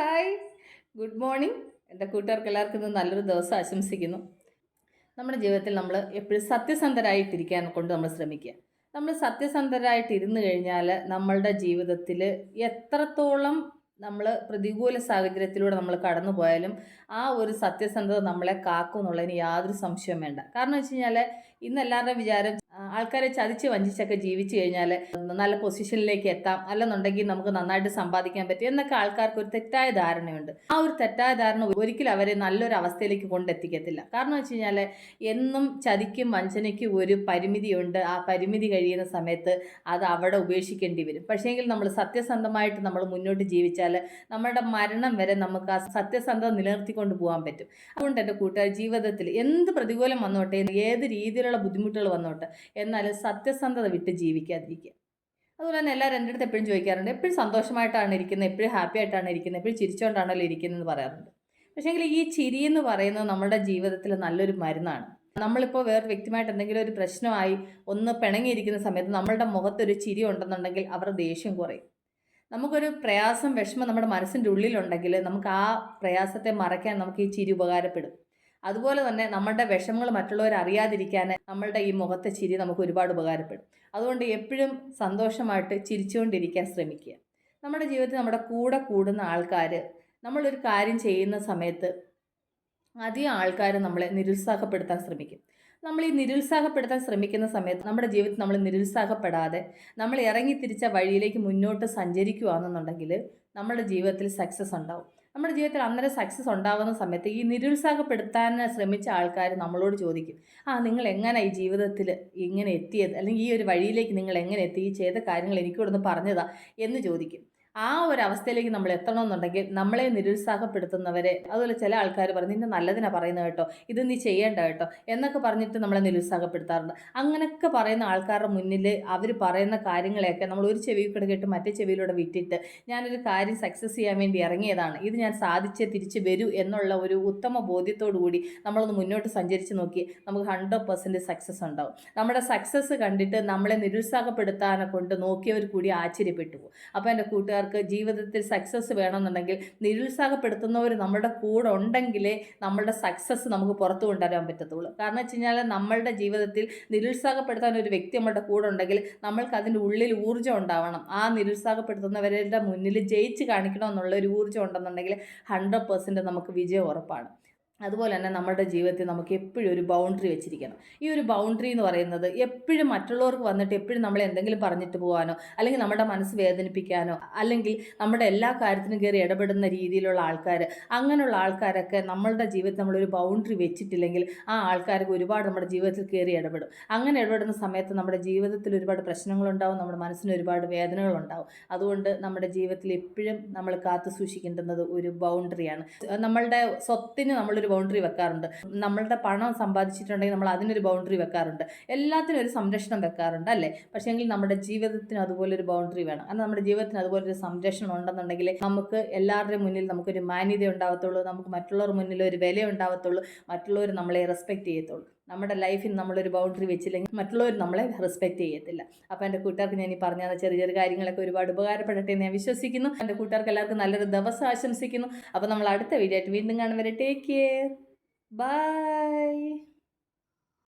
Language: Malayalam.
ഹായ് ഗുഡ് മോർണിംഗ് എന്റെ കൂട്ടുകാർക്ക് എല്ലാവർക്കും ഇന്ന് നല്ലൊരു ദിവസം ആശംസിക്കുന്നു. നമ്മുടെ ജീവിതത്തിൽ നമ്മൾ എപ്പോഴും സത്യസന്ധരായിട്ടിരിക്കാൻ കൊണ്ട് നമ്മൾ ശ്രമിക്കുക. നമ്മൾ സത്യസന്ധരായിട്ട് ഇരുന്ന് കഴിഞ്ഞാൽ നമ്മളുടെ ജീവിതത്തിൽ എത്രത്തോളം നമ്മൾ പ്രതികൂല സാഹചര്യത്തിലൂടെ നമ്മൾ കടന്നു പോയാലും ആ ഒരു സത്യസന്ധത നമ്മളെ കാക്കും എന്നുള്ളതിന് യാതൊരു സംശയവും വേണ്ട. കാരണം വെച്ച് കഴിഞ്ഞാൽ ഇന്ന് എല്ലാവരുടെയും വിചാരം ആൾക്കാരെ ചതിച്ച് വഞ്ചിച്ചൊക്കെ ജീവിച്ചു കഴിഞ്ഞാൽ നല്ല പൊസിഷനിലേക്ക് എത്താം. അല്ലെന്നുണ്ടെങ്കിൽ നമുക്ക് നന്നായിട്ട് സമ്പാദിക്കാൻ പറ്റും. എന്നൊക്കെ ആൾക്കാർക്ക് ഒരു തെറ്റായ ധാരണയുണ്ട്. ആ ഒരു തെറ്റായ ധാരണ ഒരിക്കലും അവരെ നല്ലൊരു അവസ്ഥയിലേക്ക് കൊണ്ടെത്തിക്കത്തില്ല. കാരണം വെച്ച് കഴിഞ്ഞാൽ എന്നും ചതിക്കും വഞ്ചനയ്ക്കും ഒരു പരിമിതിയുണ്ട്. ആ പരിമിതി കഴിയുന്ന സമയത്ത് അത് അവിടെ ഉപേക്ഷിക്കേണ്ടി വരും. പക്ഷേങ്കിൽ നമ്മൾ സത്യസന്ധമായിട്ട് നമ്മൾ മുന്നോട്ട് ജീവിച്ചാൽ നമ്മുടെ മരണം വരെ നമുക്ക് ആ സത്യസന്ധത നിലനിർത്തിക്കൊണ്ട് പോകാൻ പറ്റും. അതുകൊണ്ട് എന്റെ കൂട്ടുകാർ ജീവിതത്തിൽ എന്ത് പ്രതികൂലം വന്നോട്ടെ ഏത് രീതിയിലുള്ള ബുദ്ധിമുട്ടുകൾ വന്നോട്ടെ എന്നാലും സത്യസന്ധത വിട്ട് ജീവിക്കാതിരിക്കുക. അതുപോലെ തന്നെ എല്ലാവരും എന്റെ അടുത്ത് എപ്പോഴും ചോദിക്കാറുണ്ട് എപ്പോഴും സന്തോഷമായിട്ടാണ് ഇരിക്കുന്നത് എപ്പോഴും ഹാപ്പി ആയിട്ടാണ് ഇരിക്കുന്നത് എപ്പോഴും ചിരിച്ചുകൊണ്ടാണല്ലോ ഇരിക്കുന്നതെന്ന് പറയാറുണ്ട്. പക്ഷേങ്കിൽ ഈ ചിരി എന്ന് പറയുന്നത് നമ്മുടെ ജീവിതത്തിൽ നല്ലൊരു മരുന്നാണ്. നമ്മളിപ്പോൾ വേറെ വ്യക്തിയുമായിട്ട് എന്തെങ്കിലും ഒരു പ്രശ്നമായി ഒന്ന് പിണങ്ങിയിരിക്കുന്ന സമയത്ത് നമ്മളുടെ മുഖത്തൊരു ചിരി ഉണ്ടെന്നുണ്ടെങ്കിൽ അവരുടെ ദേഷ്യം കുറയും. നമുക്കൊരു പ്രയാസം വിഷമം നമ്മുടെ മനസ്സിന്റെ ഉള്ളിലുണ്ടെങ്കിൽ നമുക്ക് ആ പ്രയാസത്തെ മറയ്ക്കാൻ നമുക്ക് ഈ ചിരി ഉപകാരപ്പെടും. അതുപോലെ തന്നെ നമ്മളുടെ വിഷമങ്ങൾ മറ്റുള്ളവർ അറിയാതിരിക്കാൻ നമ്മളുടെ ഈ മുഖത്തെ ചിരി നമുക്ക് ഒരുപാട് ഉപകാരപ്പെടും. അതുകൊണ്ട് എപ്പോഴും സന്തോഷമായിട്ട് ചിരിച്ചുകൊണ്ടിരിക്കാൻ ശ്രമിക്കുക. നമ്മുടെ ജീവിതത്തിൽ നമ്മുടെ കൂടെ കൂടുന്ന ആൾക്കാർ നമ്മളൊരു കാര്യം ചെയ്യുന്ന സമയത്ത് അധികം ആൾക്കാർ നമ്മളെ നിരുത്സാഹപ്പെടുത്താൻ ശ്രമിക്കും. നമ്മൾ ഈ നിരുത്സാഹപ്പെടുത്താൻ ശ്രമിക്കുന്ന സമയത്ത് നമ്മുടെ ജീവിതത്തിൽ നമ്മൾ നിരുത്സാഹപ്പെടാതെ നമ്മൾ ഇറങ്ങി തിരിച്ച വഴിയിലേക്ക് മുന്നോട്ട് സഞ്ചരിക്കുകയാണെന്നുണ്ടെങ്കിൽ നമ്മുടെ ജീവിതത്തിൽ സക്സസ് ഉണ്ടാവും. നമ്മുടെ ജീവിതത്തിൽ അന്നേരം സക്സസ് ഉണ്ടാകുന്ന സമയത്ത് ഈ നിരുത്സാഹപ്പെടുത്താൻ ശ്രമിച്ച ആൾക്കാർ നമ്മളോട് ചോദിക്കും ആ നിങ്ങൾ എങ്ങനെ ഈ ജീവിതത്തിൽ ഇങ്ങനെ എത്തിയത്? അല്ലെങ്കിൽ ഈ ഒരു വഴിയിലേക്ക് നിങ്ങൾ എങ്ങനെ എത്തി? ഈ ചെയ്ത കാര്യങ്ങൾ എനിക്കിവിടെ നിന്ന് എന്ന് ചോദിക്കും. ആ ഒരു അവസ്ഥയിലേക്ക് നമ്മൾ എത്തണമെന്നുണ്ടെങ്കിൽ നമ്മളെ നിരുത്സാഹപ്പെടുത്തുന്നവരെ അതുപോലെ ചില ആൾക്കാർ പറയും നിന്നെ നല്ലതിനാണ് പറയുന്നത് കേട്ടോ ഇത് നീ ചെയ്യേണ്ട കേട്ടോ എന്നൊക്കെ പറഞ്ഞിട്ട് നമ്മളെ നിരുത്സാഹപ്പെടുത്താറുണ്ട്. അങ്ങനെയൊക്കെ പറയുന്ന ആൾക്കാരുടെ മുന്നിൽ അവർ പറയുന്ന കാര്യങ്ങളെയൊക്കെ നമ്മൾ ഒരു ചെവി കൂടെ കേട്ട് മറ്റേ ചെവിയിലൂടെ വിട്ടിട്ട് ഞാനൊരു കാര്യം സക്സസ് ചെയ്യാൻ വേണ്ടി ഇറങ്ങിയതാണ് ഇത് ഞാൻ സാധിച്ചേ തിരിച്ച് വരൂ എന്നുള്ള ഒരു ഉത്തമ ബോധ്യത്തോടു കൂടി നമ്മളൊന്ന് മുന്നോട്ട് സഞ്ചരിച്ച് നോക്കി നമുക്ക് ഹൺഡ്രഡ് പെർസെന്റ് സക്സസ് ഉണ്ടാവും. നമ്മുടെ സക്സസ് കണ്ടിട്ട് നമ്മളെ നിരുത്സാഹപ്പെടുത്താനെ കൊണ്ട് നോക്കിയവർ കൂടി ആശ്ചര്യപ്പെട്ടു പോകും. അപ്പോൾ എന്റെ കൂട്ടുകാർക്ക് ജീവിതത്തിൽ സക്സസ് വേണമെന്നുണ്ടെങ്കിൽ നിരുത്സാഹപ്പെടുത്തുന്നവർ നമ്മുടെ കൂടെ ഉണ്ടെങ്കിലേ നമ്മളുടെ സക്സസ് നമുക്ക് പുറത്തു കൊണ്ടുവരാൻ പറ്റത്തുള്ളൂ. കാരണം വെച്ച് കഴിഞ്ഞാൽ നമ്മളുടെ ജീവിതത്തിൽ നിരുത്സാഹപ്പെടുത്താൻ ഒരു വ്യക്തി നമ്മുടെ കൂടെ ഉണ്ടെങ്കിൽ നമ്മൾക്ക് അതിന്റെ ഉള്ളിൽ ഊർജം ഉണ്ടാവണം. ആ നിരുത്സാഹപ്പെടുത്തുന്നവരുടെ മുന്നിൽ ജയിച്ച് കാണിക്കണം എന്നുള്ള ഒരു ഊർജം ഉണ്ടെന്നുണ്ടെങ്കിൽ ഹൺഡ്രഡ് പെർസെന്റ് നമുക്ക് വിജയം ഉറപ്പാണ്. അതുപോലെ തന്നെ നമ്മുടെ ജീവിതത്തിൽ നമുക്ക് എപ്പോഴും ഒരു ബൗണ്ടറി വെച്ചിരിക്കണം. ഈ ഒരു ബൗണ്ടറി എന്ന് പറയുന്നത് എപ്പോഴും മറ്റുള്ളവർക്ക് വന്നിട്ട് എപ്പോഴും നമ്മളെ എന്തെങ്കിലും പറഞ്ഞിട്ട് പോകാനോ അല്ലെങ്കിൽ നമ്മുടെ മനസ്സ് വേദനിപ്പിക്കാനോ അല്ലെങ്കിൽ നമ്മുടെ എല്ലാ കാര്യത്തിനും കയറി ഇടപെടുന്ന രീതിയിലുള്ള ആൾക്കാർ അങ്ങനെയുള്ള ആൾക്കാരൊക്കെ നമ്മളുടെ ജീവിതത്തിൽ നമ്മളൊരു ബൗണ്ടറി വെച്ചിട്ടില്ലെങ്കിൽ ആ ആൾക്കാർക്ക് ഒരുപാട് നമ്മുടെ ജീവിതത്തിൽ കയറി ഇടപെടും. അങ്ങനെ ഇടപെടുന്ന സമയത്ത് നമ്മുടെ ജീവിതത്തിൽ ഒരുപാട് പ്രശ്നങ്ങളുണ്ടാവും നമ്മുടെ മനസ്സിന് ഒരുപാട് വേദനകളുണ്ടാവും. അതുകൊണ്ട് നമ്മുടെ ജീവിതത്തിൽ എപ്പോഴും നമ്മൾ കാത്തു സൂക്ഷിക്കേണ്ടുന്നത് ഒരു ബൗണ്ടറിയാണ് നമ്മളുടെ സ്വത്തിന് നമ്മളൊരു ബൗണ്ടറി വെക്കാറുണ്ട്. നമ്മളുടെ പണം സമ്പാദിച്ചിട്ടുണ്ടെങ്കിൽ നമ്മൾ അതിനൊരു ബൗണ്ടറി വെക്കാറുണ്ട്. എല്ലാത്തിനും ഒരു സംരക്ഷണം വെക്കാറുണ്ട് അല്ലേ? പക്ഷേങ്കിൽ നമ്മുടെ ജീവിതത്തിന് അതുപോലെ ഒരു ബൗണ്ടറി വേണം. കാരണം നമ്മുടെ ജീവിതത്തിന് അതുപോലെ ഒരു സംരക്ഷണം ഉണ്ടെന്നുണ്ടെങ്കിൽ നമുക്ക് എല്ലാവരുടെയും മുന്നിൽ നമുക്കൊരു മാന്യത ഉണ്ടാവത്തുള്ളൂ നമുക്ക് മറ്റുള്ളവർ മുന്നിൽ ഒരു വില ഉണ്ടാവത്തുള്ളൂ മറ്റുള്ളവർ നമ്മളെ റെസ്പെക്റ്റ് ചെയ്യത്തുള്ളൂ. നമ്മുടെ ലൈഫിൽ നമ്മളൊരു ബൗണ്ടറി വെച്ചില്ലെങ്കിൽ മറ്റുള്ളവർ നമ്മളെ റെസ്പെക്റ്റ് ചെയ്യത്തില്ല. അപ്പോൾ എന്റെ കൂട്ടുകാർക്ക് ഞാൻ ഈ പറഞ്ഞ ചെറിയ ചെറിയ കാര്യങ്ങളൊക്കെ ഒരുപാട് ഉപകാരപ്പെടട്ടെ എന്ന് ഞാൻ വിശ്വസിക്കുന്നു. എന്റെ കൂട്ടുകാർക്ക് എല്ലാവർക്കും നല്ലൊരു ദിവസം ആശംസിക്കുന്നു. അപ്പോൾ നമ്മൾ അടുത്ത വീഡിയോ ആയിട്ട് വീണ്ടും കാണും വരെ. Take care bye